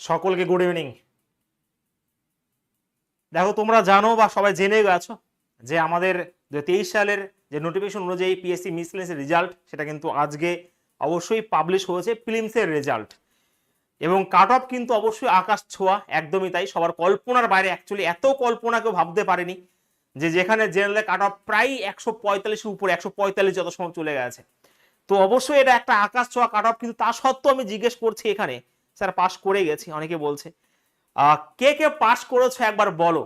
সকলকে good evening দেখো, তোমরা জানো বা সবাই জেনে গেছো যে আমাদের দু সালের যে নোটিফিকেশন অনুযায়ী পিএসসি মিসলেন্সের রেজাল্ট সেটা কিন্তু আজকে অবশ্যই পাবলিশ হয়েছে ফিলিমসের রেজাল্ট এবং কাট অফ কিন্তু অবশ্যই আকাশ ছোঁয়া, একদমই তাই। সবার কল্পনার বাইরে অ্যাকচুয়ালি এত কল্পনা কেউ ভাবতে পারেনি যে যেখানে জেনারেলে কাট অফ প্রায় একশো পঁয়তাল্লিশের উপরে, একশো পঁয়তাল্লিশ যত সময় চলে গেছে। তো অবশ্যই এটা একটা আকাশ ছোঁয়া কাট অফ কিন্তু তা সত্ত্বেও আমি জিজ্ঞেস করছি এখানে স্যার পাস করে গেছি, অনেকে বলছে। কে কে পাস করেছ একবার বলো।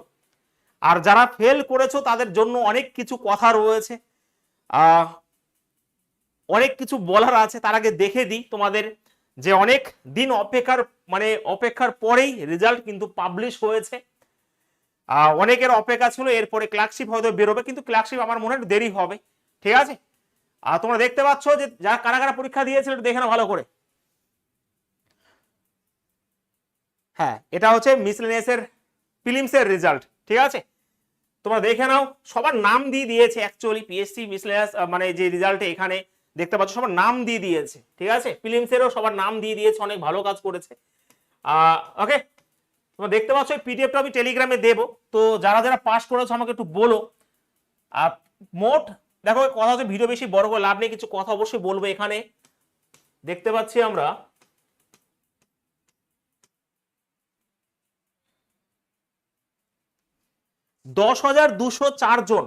আর যারা ফেল করেছ তাদের জন্য অনেক কিছু কথা রয়েছে। অনেক কিছু বলার আছে, তার আগে দেখে দিই তোমাদের যে অনেক দিন অপেক্ষার মানে অপেক্ষার পরেই রেজাল্ট কিন্তু পাবলিশ হয়েছে। অনেকের অপেক্ষা ছিল, এরপরে ক্লার্কশিপ হয়তো বেরোবে, কিন্তু ক্লার্কশিপ আমার মনে হয় দেরি হবে। ঠিক আছে? আর তোমরা দেখতে পাচ্ছ যে যারা কারা কারা পরীক্ষা দিয়েছিল দেখে না ভালো করে। হ্যাঁ এটা হচ্ছে মিসলেনিয়াসের ফিলিমসের রেজাল্ট ঠিক আছে? তোমরা দেখে নাও, সবার নাম দিয়ে দিয়েছে অ্যাকচুয়ালি পিএসসি মিসলেনিয়াস মানে যে রেজাল্টে এখানে দেখতে পাচ্ছ, সবার নাম দিয়ে দিয়েছে, ঠিক আছে? ফিলিমসেরও সবার নাম দিয়ে দিয়েছে, অনেক ভালো কাজ করেছে। ওকে তোমরা দেখতে পাচ্ছ পিডিএফটা আমি টেলিগ্রামে দেবো। তো যারা যারা পাস করেছ, আমাকে একটু বলো। আর মোট, দেখো, কথা হচ্ছে ভিডিও বেশি বড় করে লাভ নেই, কিছু কথা অবশ্যই বলব এখানে। দেখতে পাচ্ছি আমরা দশ হাজার দুশো চার জন,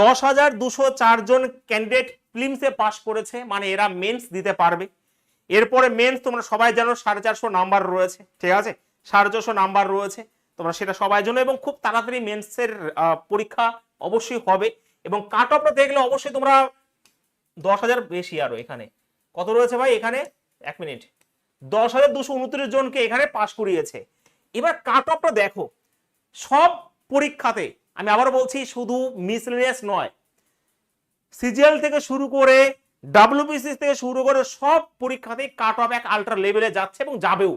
দশ হাজার দুশো চার জন ক্যান্ডিডেট ফিল্মসে পাস করেছে মানে এরা মেন্স দিতে পারবে। এরপরে মেন্স তোমরা সবাই জানো, সাড়ে চারশো নাম্বার রয়েছে, ঠিক আছে? সাড়ে চারশো নাম্বার রয়েছে, তোমরা সেটা সবাই জানো এবং খুব তাড়াতাড়ি মেন্সের পরীক্ষা অবশ্যই হবে এবং কাট অফটা দেখলে অবশ্যই তোমরা দশ হাজার বেশি আরও এখানে। কত রয়েছে ভাই এখানে? এক মিনিট দশ হাজার দুশো উনত্রিশ জনকে এখানে পাশ করিয়েছে। এবার কাট অফটা দেখো। সব পরীক্ষাতে, আমি আবার বলছি শুধু মিসলেনিয়াস নয় সিজিএল থেকে শুরু করে ডাব্লিউবিসি থেকে শুরু করে সব পরীক্ষাতে কাট অফ এক আল্ট্রা লেভেলে যাচ্ছে এবং যাবেও।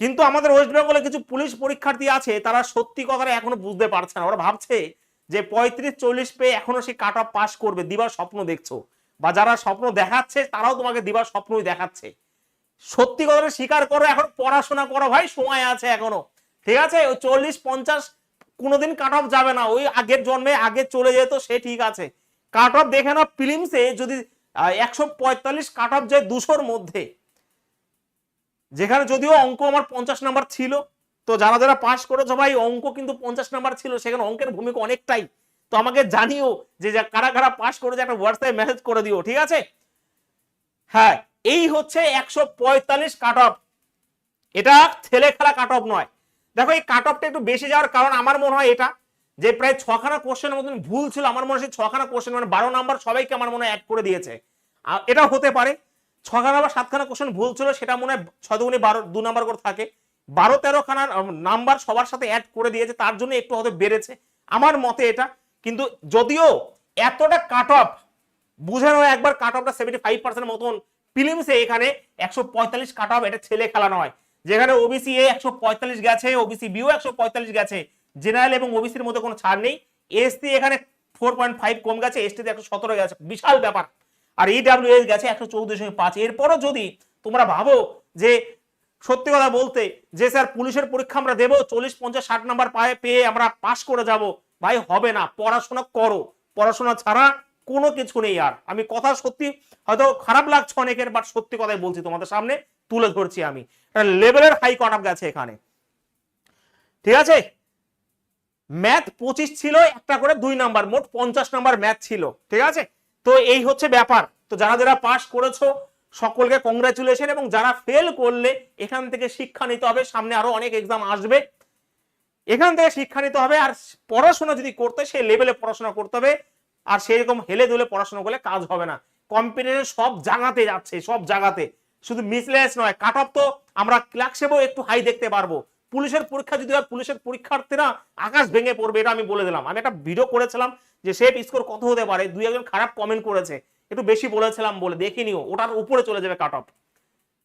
কিন্তু আমাদের ওয়েস্ট বেঙ্গলে কিছু পুলিশ পরীক্ষার্থী আছে, তারা সত্যি কথাটা এখনও বুঝতে পারছে না। ওরা ভাবছে যে পঁয়ত্রিশ চল্লিশ পেয়ে এখনও সে কাট অফ পাস করবে, দিবার স্বপ্ন দেখছ। বা যারা স্বপ্ন দেখাচ্ছে, তারাও তোমাকে দিবার স্বপ্নই দেখাচ্ছে। সত্যি কথাটা স্বীকার করো, এখন পড়াশোনা করো ভাই, সময় আছে এখনও। ঠিক আছে? ওই চল্লিশ পঞ্চাশ কোনোদিন কাট অফ যাবে না। ওই আগের জন্মে আগে চলে যেত, সে ঠিক আছে। কাট অফ দেখে না ফিলিমসে যদি একশো পঁয়তাল্লিশ কাট অফ যায় দুশোর মধ্যে। যেখানে যদিও অঙ্ক আমার পঞ্চাশ নাম্বার ছিল, তো যারা যারা পাশ করেছ ভাই, অঙ্ক কিন্তু পঞ্চাশ নাম্বার ছিল, সেখানে অঙ্কের ভূমিকা অনেকটাই। তো আমাকে জানিও যে কারা কারা পাস করেছে, একটা হোয়াটসঅ্যাপে মেসেজ করে দিও, ঠিক আছে? হ্যাঁ এই হচ্ছে একশো পঁয়তাল্লিশ কাট অফ এটা ছেলে খেলা কাট অফ নয়। দেখো, এই কাট অফটা একটু বেশি যাওয়ার কারণ আমার মনে হয় এটা, যে প্রায় ছখানা কোশ্চেনের মতন ভুল ছিল। আমার মনে হয় সেই ছখানা কোশ্চেন মানে বারো নাম্বার সবাইকে আমার মনে হয় অ্যাড করে দিয়েছে। আর এটা হতে পারে। ছখানা বা সাতখানা কোশ্চেন ভুল ছিল, সেটা মনে হয় ছয় দুগুণে বারো, দু নাম্বার করে থাকে। বারো, তেরো খানার নাম্বার সবার সাথে অ্যাড করে দিয়েছে, তার জন্য একটু হয়তো বেড়েছে। আমার মতে এটা। কিন্তু যদিও এতটা কাট অফ বুঝে নয় একবার কাট অফটা সেভেন্টি ফাইভ পার্সেন্ট মতন ফিলিমসে এখানে একশো পঁয়তাল্লিশ কাট অফ এটা ছেলে খেলা নয় যেখানে ওবিসি এ একশো পঁয়তাল্লিশ গেছে ওবিসি বিও একশো পঁয়তাল্লিশ গেছে। জেনারেল এবং ওবিসির মধ্যে কোনো ছাড় নেই। এসটি এখানে ফোর পয়েন্ট ফাইভ কম গেছে এসটিতে একশো সতেরো গেছে। বিশাল ব্যাপার। আর ইডাব্লিউএস গেছে একশো চৌদ্দ পাঁচ। এরপরও যদি তোমরা ভাবো যে সত্যি কথা বলতে, যে স্যার পুলিশের পরীক্ষা আমরা দেবো, চল্লিশ, পঞ্চাশ, ষাট নাম্বার পায়ে পেয়ে আমরা পাশ করে যাব, ভাই হবে না। পড়াশোনা করো। পড়াশোনা ছাড়া কোনো কিছু নেই আর। আমি কথা সত্যি হয়তো খারাপ লাগছে অনেকের বাট সত্যি কথাই বলছি তোমাদের সামনে। তুলে ধরছি আমি। লেভেলের হাই কট আপ গেছে এখানে। ঠিক আছে? ম্যাথ পঁচিশ ছিল, একটা করে দুই নাম্বার, মোট পঞ্চাশ নাম্বার ম্যাথ ছিল। ঠিক আছে? তো এই হচ্ছে ব্যাপার। তো যারা যারা পাস করেছ, সকলকে কংগ্রাচুলেশন এবং যারা ফেল করলে, এখান থেকে শিক্ষা নিতে হবে। সামনে আরও অনেক এক্সাম আসবে। এখান থেকে শিক্ষা নিতে হবে। আর পড়াশোনা যদি করতে, সেই লেভেলে পড়াশোনা করতে হবে। আর সেরকম হেলে দুলে পড়াশোনা করলে কাজ হবে না। কম্পিটিশন সব জায়গাতে যাচ্ছে, সব জায়গাতে শুধু মিসলেস নয় কাট অফ তো আমরা ক্লার্কশেপও একটু হাই দেখতে পারব। পুলিশের পরীক্ষা যদি হয়, পুলিশের পরীক্ষার্থীরা আকাশ ভেঙে পড়বে, এটা আমি বলে দিলাম। আমি একটা ভিডিও করেছিলাম যে সেফ স্কোর কত হতে পারে, দুই একজন খারাপ কমেন্ট করেছে। একটু বেশি বলেছিলাম বলে, দেখে নিও, ওটার উপরে চলে যাবে কাট অফ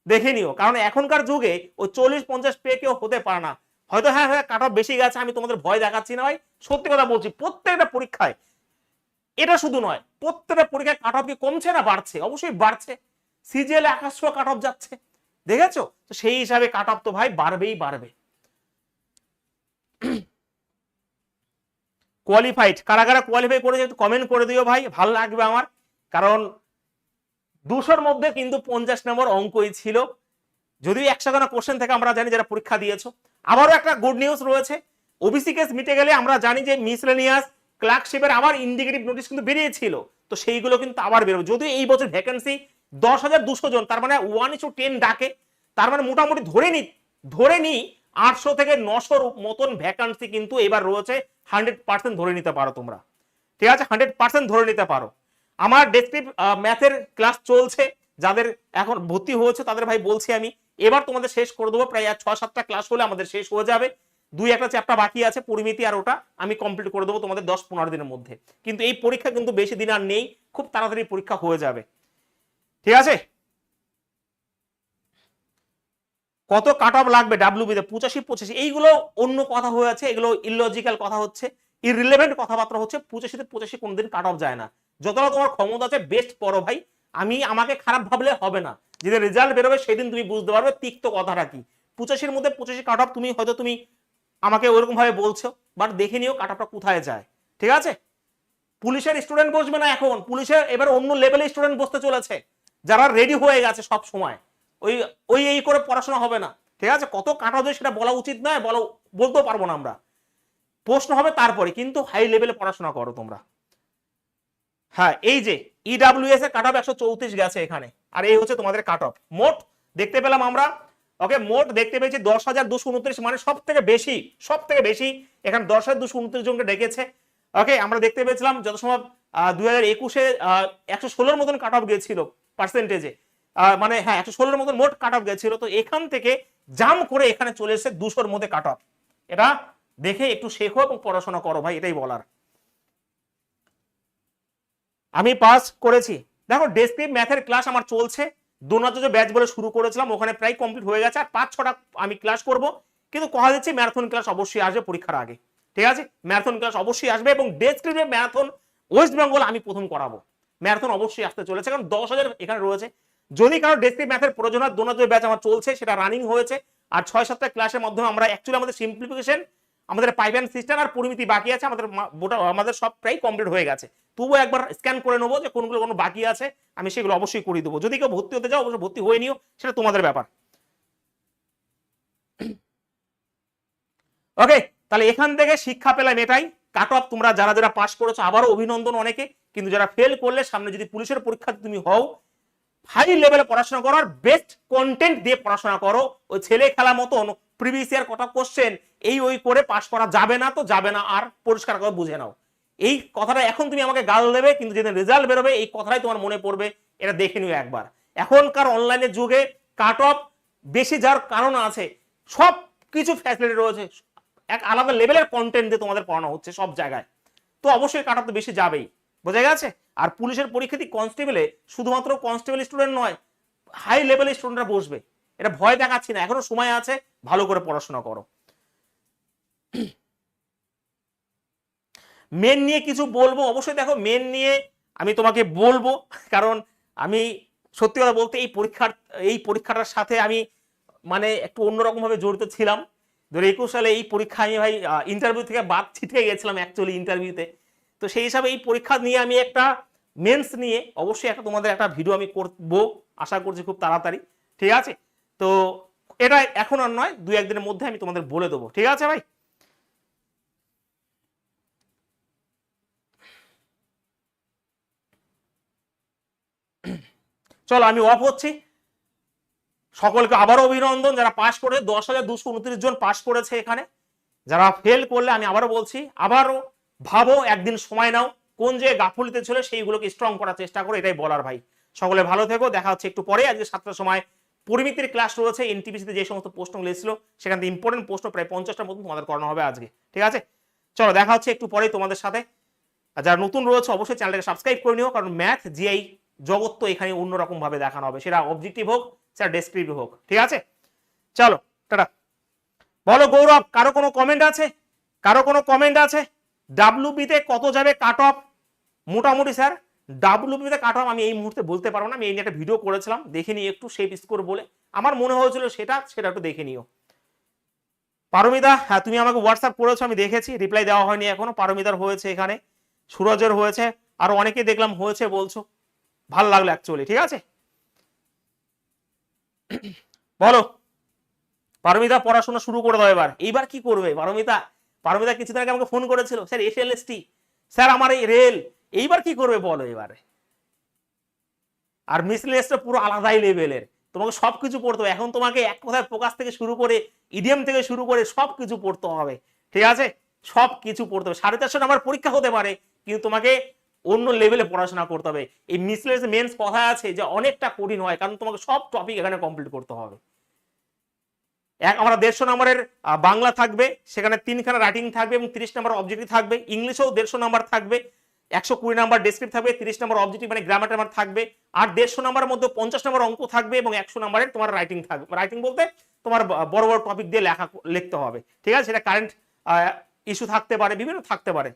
দেখে নিও, কারণ এখনকার যুগে ওই চল্লিশ পঞ্চাশ পে কেউ হতে পারে না। হয়তো হ্যাঁ হ্যাঁ কাট অফ বেশি গেছে, আমি তোমাদের ভয় দেখাচ্ছি না ভাই। সত্যি কথা বলছি, প্রত্যেকটা পরীক্ষায় এটা শুধু নয়, প্রত্যেকটা পরীক্ষায় কাট অফ কি কমছে না বাড়ছে? অবশ্যই বাড়ছে। সিজিএল আকাশ কাট অফ যাচ্ছে। দেখেছ? তো সেই হিসাবে কাট অফ তো ভাই বাড়বেই বাড়বে। কোয়ালিফাইড কারা কারা কোয়ালিফাই করেছে একটু কমেন্ট করে দিও ভাই, ভালো লাগবে আমার। কারণ দুশোর মধ্যে কিন্তু পঞ্চাশ নম্বর অঙ্কই ছিল। যদিও একশো খানা কোশ্চেন থেকে আমরা জানি যারা পরীক্ষা দিয়েছ। আবারও একটা গুড নিউজ রয়েছে। ওবিসি কেস মিটে গেলে আমরা জানি যে মিসলেনিয়াস ক্লার্কশিপের আবার ইন্ডিকেটিভ নোটিশ কিন্তু বেরিয়েছিল। তো সেইগুলো কিন্তু আবার বেরোবে। যদিও এই বছর ভ্যাকেন্সি দশ হাজার দুশো জন, তার মানে ওয়ান ইস্যু টেন ডাকে। তার মানে মোটামুটি ধরে নি ধরে নি আটশো থেকে নশোর মতন ভ্যাকান্সি কিন্তু এবার রয়েছে। হান্ড্রেড পার্সেন্ট ধরে নিতে পারো তোমরা। ঠিক আছে? হান্ড্রেড পার্সেন্ট ধরে নিতে পারো। আমার ডেসক্রিপ ম্যাথের ক্লাস চলছে। যাদের এখন ভর্তি হয়েছে, তাদের ভাই বলছি আমি। এবার তোমাদের শেষ করে দেবো। প্রায় আর ছ সাতটা ক্লাস হলে আমাদের শেষ হয়ে যাবে। দুই একটা চ্যাপ্টার বাকি আছে, পরিমিতি আর ওটা আমি কমপ্লিট করে দেবো তোমাদের দশ পনেরো দিনের মধ্যে। কিন্তু এই পরীক্ষা কিন্তু বেশি দিন আর নেই। খুব তাড়াতাড়ি পরীক্ষা হয়ে যাবে। ঠিক আছে? কত কাট অফ লাগবে ডাব্লিউবিতে পঁচাশি পঁচাশি। এইগুলো অন্য কথা হয়ে আছে, এগুলো ইললজিক্যাল কথা হচ্ছে ইরিলেভেন্ট কথাবার্তা হচ্ছে, পঁচাশিতে পঁচাশি কোনোদিন কাট অফ যায় না। যতটা তোমার ক্ষমতা আছে বেস্ট পড়ো ভাই। আমি, আমাকে খারাপ ভাবলে হবে না। যেদিন রেজাল্ট বেরোবে, সেদিন তুমি বুঝতে পারবে তিক্ত কথাটা কি। পঁচাশির মধ্যে পঁচাশি কাট অফ তুমি হয়তো তুমি আমাকে ওইরকম ভাবে বলছো বাট দেখে নিও কাট অফটা কোথায় যায়। ঠিক আছে? পুলিশের স্টুডেন্ট বসবে না এখন। পুলিশের এবার অন্য লেভেলের স্টুডেন্ট বসতে চলেছে। যারা রেডি হয়ে গেছে সব সময়। ওই ওই এই করে পড়াশোনা হবে না। ঠিক আছে? কত কাটা যায় সেটা বলা উচিত নয়, বলা, বলতেও পারব না আমরা। প্রশ্ন হবে তারপরে, কিন্তু হাই লেভেলে পড়াশোনা করো তোমরা। হ্যাঁ এই যে ইডাব্লিউএস এর কাট অফ একশো চৌত্রিশ গেছে এখানে, আর এই হচ্ছে তোমাদের কাট অফ মোট দেখতে পেলাম আমরা ওকে মোট দেখতে পেয়েছি দশ হাজার দুশো উনত্রিশ মানে সব থেকে বেশি সব থেকে বেশি এখানে দশ হাজার দুশো উনত্রিশ জনকে ডেকেছে। ওকে আমরা দেখতে পেয়েছিলাম যত সময় দুই হাজার একুশে একশো ষোলোর মতন কাট অফ গেছিল পার্সেন্টেজে মানে হ্যাঁ একশো ষোলোর মতন মোট কাট অফ গেছিল, তো এখান থেকে জাম করে এখানে চলে এসেছে দুশোর মধ্যে কাট অফ এটা দেখে একটু শেখো এবং পড়াশোনা করো ভাই, এটাই বলার। আমি পাস করেছি। দেখো ডেসক্রিপ ম্যাথের ক্লাস আমার চলছে। দোনাচ যে ব্যাচ বলে শুরু করেছিলাম, ওখানে প্রায় কমপ্লিট হয়ে গেছে, আর পাঁচ ছটা আমি ক্লাস করব। কিন্তু কথা দিচ্ছি ম্যারাথন ক্লাস অবশ্যই আসবে পরীক্ষার আগে। ঠিক আছে? ম্যারাথন ক্লাস অবশ্যই আসবে এবং ডেসক্রিপে ম্যারাথন ওয়েস্ট বেঙ্গল আমি প্রথম করাবো। ম্যারাথন অবশ্যই আসতে চলেছে, কারণ দশ হাজার এখানে রয়েছে। যদি কারও ডেসক্রিপ ম্যাথের প্রয়োজন হয় দোনাচ ব্যাচ আমার চলছে, সেটা রানিং হয়েছে। আর ছয় সাতটা ক্লাসের মাধ্যমে আমরা অ্যাকচুয়ালি আমাদের সিম্পলিফিকেশন আমাদের পাইপ অ্যান্ড সিস্টেম আর পরিমিতি বাকি আছে, আমাদের আমাদের সব প্রায় কমপ্লিট হয়ে গেছে। তবুও একবার স্ক্যান করে নেব যে কোনগুলো কোনো বাকি আছে, আমি সেগুলো অবশ্যই করে দেবো। যদি কেউ ভর্তি হতে যাও অবশ্যই ভর্তি হয়ে নিও, সেটা তোমাদের ব্যাপার। ওকে তাহলে এখান থেকে শিক্ষা পেলাম এটাই। কাট অফ তোমরা যারা যারা পাস করেছ, আবারও অভিনন্দন অনেকে। কিন্তু যারা ফেল করলে সামনে যদি পুলিশের পরীক্ষা তুমি হও হাই লেভেলে পড়াশোনা করো আর বেস্ট কন্টেন্ট দিয়ে পড়াশোনা করো। ওই ছেলে খেলা মতন প্রিভিয়াস ইয়ার কটা কোশ্চেন এই ওই করে পাশ করা যাবে না তো যাবে না, আর পরিষ্কার করে বুঝে নাও। এই কথাটা এখন তুমি আমাকে গাল দেবে, কিন্তু যেদিন রেজাল্ট বেরোবে, এই কথাটাই তোমার মনে পড়বে, এটা দেখে নিও একবার। এখনকার অনলাইনের যুগে কাট অফ বেশি যার কারণ আছে সব কিছু ফ্যাসিলিটি রয়েছে, এক আলাদা লেভেলের কন্টেন্ট দিয়ে তোমাদের পড়ানো হচ্ছে সব জায়গায়। তো অবশ্যই কাট অফ তো বেশি যাবেই। বোঝা গেছে? আর পুলিশের পরীক্ষাতে কনস্টেবলে শুধুমাত্র কনস্টেবল স্টুডেন্ট নয় হাই লেভেলের স্টুডেন্টরা বসবে। এটা ভয় দেখাচ্ছি না, এখনও সময় আছে, ভালো করে পড়াশোনা করো। মেন নিয়ে কিছু বলব? অবশ্যই দেখো মেন নিয়ে আমি তোমাকে বলব, কারণ আমি সত্যি কথা বলতে এই পরীক্ষার, এই পরীক্ষাটার সাথে আমি মানে একটু অন্যরকম ভাবে জড়িত ছিলাম। দু একুশ সালে এই পরীক্ষা আমি ভাই ইন্টারভিউ থেকে বাদ ছিটকে গেছিলাম অ্যাকচুয়ালি ইন্টারভিউতে তো সেই হিসাবে এই পরীক্ষা নিয়ে আমি একটা মেন্স নিয়ে অবশ্যই একটা তোমাদের একটা ভিডিও আমি করব। আশা করছি খুব তাড়াতাড়ি। ঠিক আছে? তো এটা এখন আর নয়, দুই একদিনের মধ্যে আমি তোমাদের বলে দেবো। ঠিক আছে ভাই? চলো, আমি অফ হচ্ছি। সকলকে আবারও অভিনন্দন। যারা পাশ করে, দশ হাজার দুশো উনত্রিশ জন পাশ করেছে এখানে। যারা ফেল করলে আমি আবারও বলছি, আবারও ভাবো, একদিন সময় নাও। কোন যে গাফুলিতে ছিল সেইগুলোকে স্ট্রং করার চেষ্টা করো, এটাই বলার ভাই। সকলে ভালো থেকো, দেখা হচ্ছে একটু পরে। আজকে সাতটার সময় পরিমিতির ক্লাস রয়েছে এনটিপিসিতে যে সমস্ত প্রশ্নগুলো এসেছিল, সেখান থেকে ইম্পর্টেন্ট প্রশ্ন প্রায় পঞ্চাশটার মতন তোমাদের করানো হবে আজকে। ঠিক আছে? চলো, দেখা হচ্ছে একটু পরেই তোমাদের সাথে। আর যারা নতুন রয়েছে, অবশ্যই চ্যানেলটাকে সাবস্ক্রাইব করে নিও, কারণ ম্যাথ জিআই জগৎ তো এখানে অন্যরকম ভাবে দেখানো হবে। সেটা অবজেক্টিভ হোক, সেটা ডেসক্রিপটিভ হোক। ঠিক আছে? চলো, টাটা। বলো, গৌরব, কারও কোনো কমেন্ট আছে? কারও কোনো কমেন্ট আছে? ডাব্লিউবিতে কত যাবে কাট অফ? মোটামুটি স্যার, ডাব্লিউবিতে কাট অফ আমি এই মুহূর্তে বলতে পারব না, আমি এই নিয়ে একটা ভিডিও করেছিলাম, দেখে নিই একটু শেপ স্কোর বলে। আমার মনে হয়েছিল সেটা সেটা একটু দেখে নিও। পারমিদা হ্যাঁ তুমি আমাকে হোয়াটসঅ্যাপ করেছ, আমি দেখেছি রিপ্লাই দেওয়া হয়নি এখনও পারমিদার হয়েছে এখানে, সুরজের হয়েছে, আর অনেকে দেখলাম হয়েছে বলছো। ভালো লাগল অ্যাকচুয়ালি ঠিক আছে? বলো। পারমিতা, পড়াশোনা শুরু করে দাও এবার। এইবার কি করবে? পারমিতা পারমিতা কিছুদিন আগে আমাকে ফোন করেছিল, sir S L S sir, আমার এই রেল এইবার কি করবে বলো এবারে? আর মিসলেসটা পুরো আলাদাই লেভেলের তোমাকে সবকিছু পড়তে হবে। এখন তোমাকে এক কথায় প্রকাশ থেকে শুরু করে ইডিএম থেকে শুরু করে সব কিছু পড়তে হবে। ঠিক আছে? সব কিছু পড়তে হবে। সাড়ে চারশো নাম্বার পরীক্ষা হতে পারে, কিন্তু তোমাকে অন্য লেভেলে পড়াশোনা করতে হবে। এই মিসলেস মেন্স কথা আছে যে, অনেকটা কঠিন হয়, কারণ তোমাকে সব টপিক এখানে কমপ্লিট করতে হবে। এক আমরা দেড়শো নম্বরের বাংলা থাকবে, সেখানে তিনখানা রাইটিং থাকবে এবং তিরিশ নম্বর অবজেক্টিভ থাকবে। ইংলিশেও দেড়শো নম্বর থাকবে, একশো কুড়ি নাম্বার ডেসক্রিপ থাকবে, তিরিশ নম্বর অবজেক্টিভ মানে গ্রামার টামার থাকবে, আর দেড়শো নাম্বারের মধ্যে পঞ্চাশ নম্বর অঙ্ক থাকবে এবং একশো নম্বরের তোমার রাইটিং থাকবে। রাইটিং বলতে তোমার বড় বড় টপিক দিয়ে লেখা, লিখতে হবে। ঠিক আছে? সেটা কারেন্ট ইস্যু থাকতে পারে, বিভিন্ন থাকতে পারে।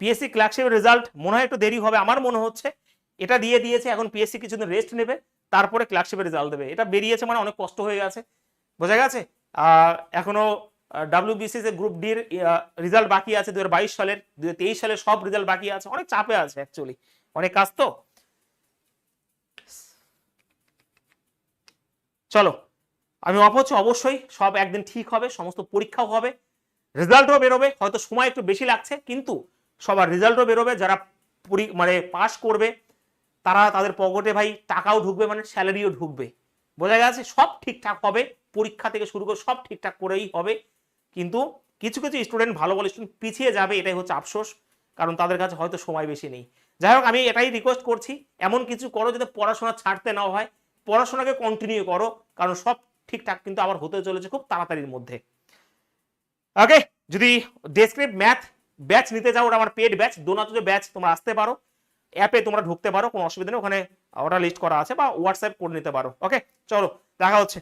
পিএসসি ক্লার্কশিপের রেজাল্ট মনে হয় একটু দেরি হবে আমার মনে হচ্ছে। এটা দিয়ে দিয়েছে এখন পিএসসি কিছুদিন রেস্ট নেবে তারপরে ক্লার্কশিপের রেজাল্ট দেবে। এটা বেরিয়েছে মানে অনেক কষ্ট হয়ে গেছে। বোঝা গেছে? আহ, এখনও ডাব্লিউবিসি যে গ্রুপ ডির রেজাল্ট বাকি আছে দুই হাজার বাইশ সালের দু সালের সব রেজাল্ট বাকি আছে। অনেক চাপে আছে অ্যাকচুয়ালি অনেক কাজ তো? চলো আমি অপছ অবশ্যই সব একদিন ঠিক হবে সমস্ত পরীক্ষাও হবে রেজাল্টও বেরোবে হয়তো সময় একটু বেশি লাগছে কিন্তু সবার রেজাল্টও বেরোবে, যারা মানে পাস করবে, তারা তাদের পকেটে ভাই টাকাও ঢুকবে মানে স্যালারিও ঢুকবে। বোঝা গেছে? সব ঠিকঠাক হবে, পরীক্ষা থেকে শুরু করে সব ঠিকঠাক করেই হবে, কিন্তু কিছু কিছু স্টুডেন্ট ভালো ভালো স্টুডেন্ট পিছিয়ে যাবে, এটাই হচ্ছে আফসোস, কারণ তাদের কাছে হয়তো সময় বেশি নেই। যাই হোক, আমি এটাই রিকোয়েস্ট করছি, এমন কিছু করো যাতে পড়াশোনা ছাড়তে না হয়, পড়াশোনাকে কন্টিনিউ করো, কারণ সব ঠিকঠাক কিন্তু আবার হতে চলেছে খুব তাড়াতাড়ির মধ্যে। ওকে যদি ডেসক্রিপ ম্যাথ ব্যাচ নিতে চাও ওটা আমার পেড ব্যাচ দোনাতুজে ব্যাচ তোমরা আসতে পারো অ্যাপে তোমরা ঢুকতে পারো, কোনো অসুবিধা নেই। ওখানে ওটা লিস্ট করা আছে বা হোয়াটসঅ্যাপ করে নিতে পারো। ওকে চলো, দেখা হচ্ছে।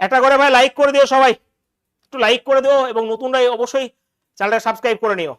একটা করে ভাই লাইক করে দিও সবাই। একটু লাইক করে দিও এবং নতুনরা অবশ্যই চ্যানেলটা সাবস্ক্রাইব করে নিও।